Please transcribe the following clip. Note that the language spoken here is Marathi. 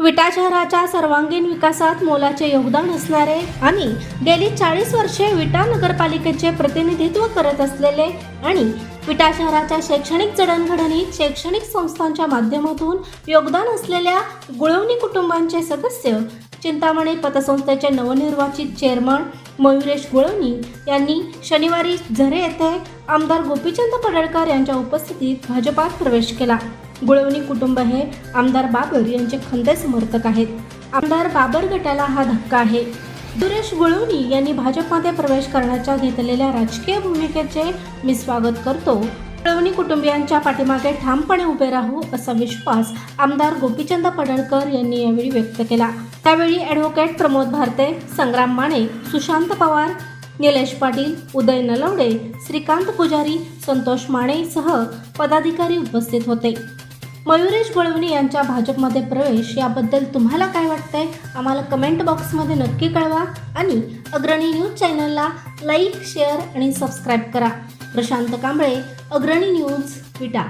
विटा शहराच्या सर्वांगीण विकासात मोलाचे योगदान असणारे आणि गेली चाळीस वर्षे विटा नगरपालिकेचे प्रतिनिधित्व करत असलेले आणि विटा शहराच्या शैक्षणिक जडणघडणीत शैक्षणिक संस्थांच्या माध्यमातून योगदान असलेल्या गुळवणी कुटुंबांचे सदस्य चिंतामणी पतसंस्थेचे नवनिर्वाचित चेअरमन मयुरेश गुळवणी यांनी शनिवारी झरे येथे आमदार गोपीचंद पडळकर यांच्या उपस्थितीत भाजपात प्रवेश केला. गुळवणी कुटुंब हे आमदार बाबर यांचे खंदे समर्थक आहेत. आमदार बाबर गटाला हा धक्का आहे. सुरेश गुळवणी यांनी भाजपमध्ये प्रवेश करण्याच्या घेतलेल्या राजकीय भूमिकेचे मी स्वागत करतो. गुळवणी कुटुंबियांच्या पाठीमागे ठामपणे उभे राहू असा विश्वास आमदार गोपीचंद पडळकर यांनी यावेळी व्यक्त केला. त्यावेळी ॲडव्होकेट प्रमोद भारते संग्राम माने सुशांत पवार निलेश पाटील उदय नलवडे श्रीकांत पुजारी संतोष मानेसह पदाधिकारी उपस्थित होते. मयुरेश गोळवणी यांच्या भाजपमध्ये प्रवेश याबद्दल तुम्हाला काय वाटतंय? आम्हाला कमेंट बॉक्समध्ये नक्की कळवा आणि अग्रणी न्यूज चॅनलला लाईक शेअर आणि सबस्क्राईब करा. प्रशांत कांबळे अग्रणी न्यूज विटा.